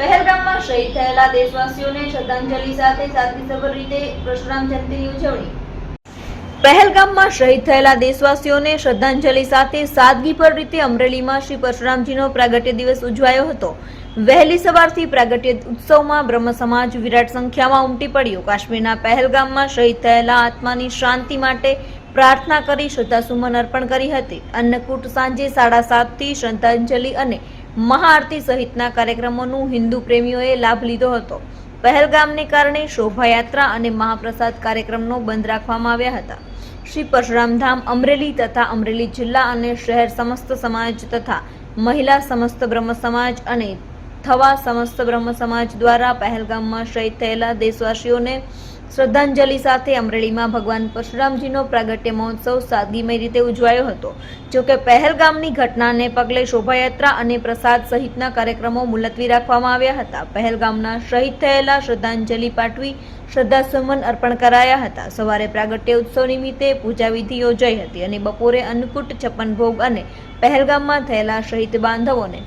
પહેલગામમાં શહીદ થયેલા દેશવાસીઓને શ્રદ્ધાંજલિ સાથે સાદગીસભર રીતે પરશુરામ જયંતિની ઉજવણી. પહેલગામમાં શહીદ થયેલા દેશવાસીઓને શ્રદ્ધાંજલિ સાથે સાદગીભર રીતે અમરેલીમાં શ્રી પરશુરામજીનો પ્રાગટ્ય દિવસ ઉજવાયો હતો. વહેલી સવારથી પ્રાગટ્ય ઉત્સવમાં બ્રહ્મ સમાજ વિરાટ સંખ્યામાં ઉમટી પડ્યો. કાશ્મીરના પહેલગામમાં શહીદ થયેલા આત્માની શાંતિ માટે પ્રાર્થના કરી શ્રદ્ધાસુમન અર્પણ કરી હતી. અન્નકૂટ સાંજે સાડા સાતથી શ્રદ્ધાંજલિ અને મહાઆરતી સહિતના કાર્યક્રમોનું હિન્દુ પ્રેમીઓએ લાભ લીધો હતો. પહેલગામને કારણે શોભાયાત્રા અને મહાપ્રસાદ કાર્યક્રમનો બંધ રાખવામાં આવ્યા હતા. શ્રી પરશુરામધામ અમરેલી તથા અમરેલી જિલ્લા અને શહેર સમસ્ત સમાજ તથા મહિલા સમસ્ત બ્રહ્મ સમાજ અને થવા સમસ્ત બ્રહ્મ સમાજ દ્વારા પહેલગામમાં શહીદ થયેલા દેશવાસીઓને શ્રદ્ધાંજલિ સાથે અમરેલીમાં ભગવાન પરશુરામજીનો પ્રાગટ્ય મહોત્સવ સાદગીમય રીતે ઉજવાયો હતો. જોકે પહેલગામની ઘટનાને પગલે શોભાયાત્રા અને પ્રસાદ સહિતના કાર્યક્રમો મુલતવી રાખવામાં આવ્યા હતા. પહેલગામના શહીદ થયેલા શ્રદ્ધાંજલિ પાઠવી શ્રદ્ધાસુમન અર્પણ કરાયા હતા. સવારે પ્રાગટ્ય ઉત્સવ નિમિત્તે પૂજા વિધિ યોજાઈ હતી અને બપોરે અન્નકૂટ, છપ્પન ભોગ અને પહેલગામમાં થયેલા શહીદ બાંધવોને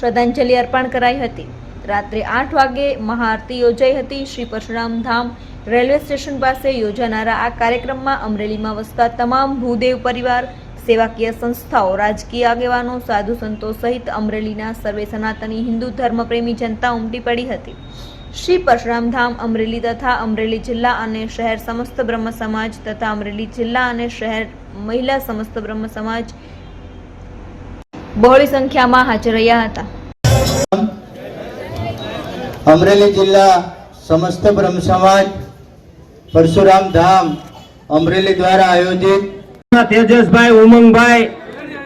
શ્રદ્ધાંજલિ અર્પણ કરાઈ હતી. રાત્રે આઠ વાગે મહાઆરતી યોજાઈ હતી. શ્રી પરશુરામ ધામ રેલવે સ્ટેશન પાસે યોજાનારા આ કાર્યક્રમમાં અમરેલીમાં વસતા તમામ ભૂદેવ પરિવાર, સેવાકીય સંસ્થાઓ, રાજકીય આગેવાનો, સાધુ સંતો સહિત અમરેલીના સર્વે સનાતની હિન્દુ ધર્મપ્રેમી જનતા ઉમટી પડી હતી. શ્રી પરશુરામ અમરેલી તથા અમરેલી જિલ્લા અને શહેર સમસ્ત બ્રહ્મ સમાજ તથા અમરેલી જિલ્લા અને શહેર મહિલા સમસ્ત બ્રહ્મ સમાજ બહોળી સંખ્યામાં હાજર રહ્યા હતા. અમરેલી જિલ્લા સમસ્ત બ્રહ્મ સમાજ પરશુરામ ધામ અમરેલી દ્વારા આયોજિત તેજસભાઈ, ઉમંગભાઈ,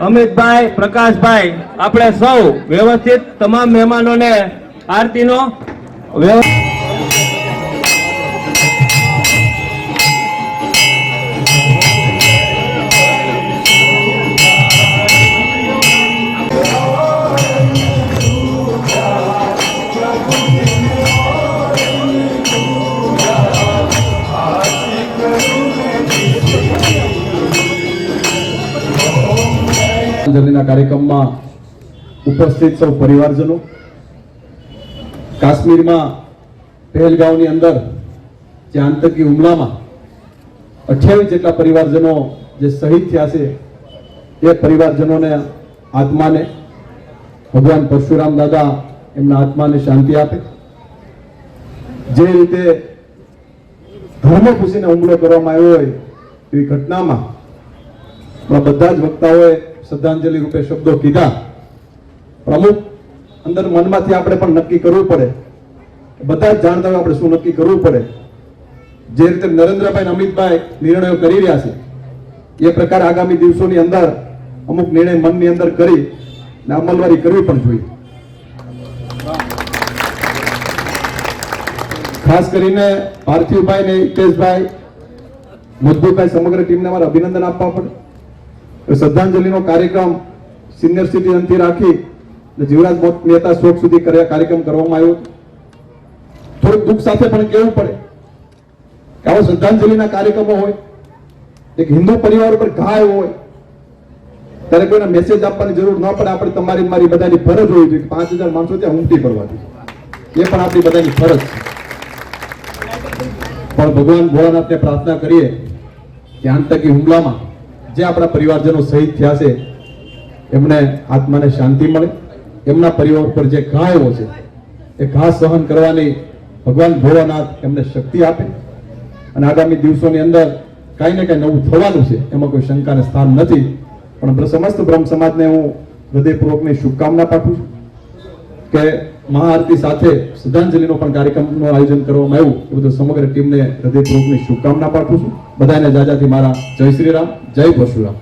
અમિતભાઈ, પ્રકાશભાઈ, આપણે સૌ વ્યવસ્થિત તમામ મહેમાનોને આરતીનો વ્યવ- કાર્યક્રમમાં ઉપસ્થિત સૌ પરિવારજનો, કાશ્મીરમાં પહેલગાંવની અંદર જે આતંકી હુમલામાં અઠ્યાવીસ જેટલા પરિવારજનો જે શહીદ થયા છે, એ પરિવારજનોને આત્માને, ભગવાન પરશુરામ દાદા એમના આત્માને શાંતિ આપે. જે રીતે ધર્મ ખુશીને હુમલો કરવામાં આવ્યો હોય એવી ઘટનામાં બધા જ વક્તાઓએ શ્રદ્ધાંજલિ રૂપે શબ્દો કીધા. અમુક અંદર મનમાંથી આપણે પણ નક્કી કરવું પડે. બધા જ જાણતા હોય આપણે શું નક્કી કરવું પડે. જે રીતે નરેન્દ્રભાઈ અમિતભાઈ નિર્ણયો કરી રહ્યા છે, એ પ્રકારે આગામી દિવસોની અંદર અમુક નિર્ણય મનની અંદર કરી ને અમલવારી કરવી પણ જોઈએ. ખાસ કરીને પાર્થિવભાઈ ને હિતેશભાઈ મજબૂતભાઈ સમગ્ર ટીમને અમારે અભિનંદન આપવા પડે. શ્રદ્ધાંજલિનો કાર્યક્રમ સિનિયર સિટીઝનથી રાખી જીવરાજ મહેતા શોક સુધી કર્યા કાર્યક્રમ કરવામાં આવ્યો થોડુંક દુઃખ સાથે પણ કહેવું પડે કે આવા શ્રદ્ધાંજલિના કાર્યક્રમો હોય, એક હિન્દુ પરિવાર ઉપર ઘા આવ્યો હોય, ત્યારે કોઈને મેસેજ આપવાની જરૂર ન પડે. આપણે તમારી મારી બધાની ફરજ હોવી જોઈએ પાંચ હજાર માણસો ત્યાં ઉમટી પડવા એ પણ આપણી બધાની ફરજ છે. પણ ભગવાન ભોળાનાથને પ્રાર્થના કરીએ કે આતંકી હુમલામાં જે આપણા પરિવારજનો શહીદ થયા છે, એમને આત્માને શાંતિ મળે. એમના પરિવાર પર જે ઘા એવો છે, એ ઘા સહન કરવાની ભગવાન ભોળાનાથ એમને શક્તિ આપે. અને આગામી દિવસોની અંદર કાંઈ ને કાંઈ નવું થવાનું છે, એમાં કોઈ શંકાને સ્થાન નથી. પણ સમસ્ત બ્રહ્મ સમાજને હું હૃદયપૂર્વકની શુભકામના પાઠવું છું કે મહાઆરતી સાથે શ્રદ્ધાંજલિનો પણ કાર્યક્રમનું આયોજન કરવામાં આવ્યું. એ બધું સમગ્ર ટીમને હૃદયપૂર્વકની શુભકામના પાઠવું છું. બધાને જાજાથી મારા જય શ્રી રામ, જય પરશુરામ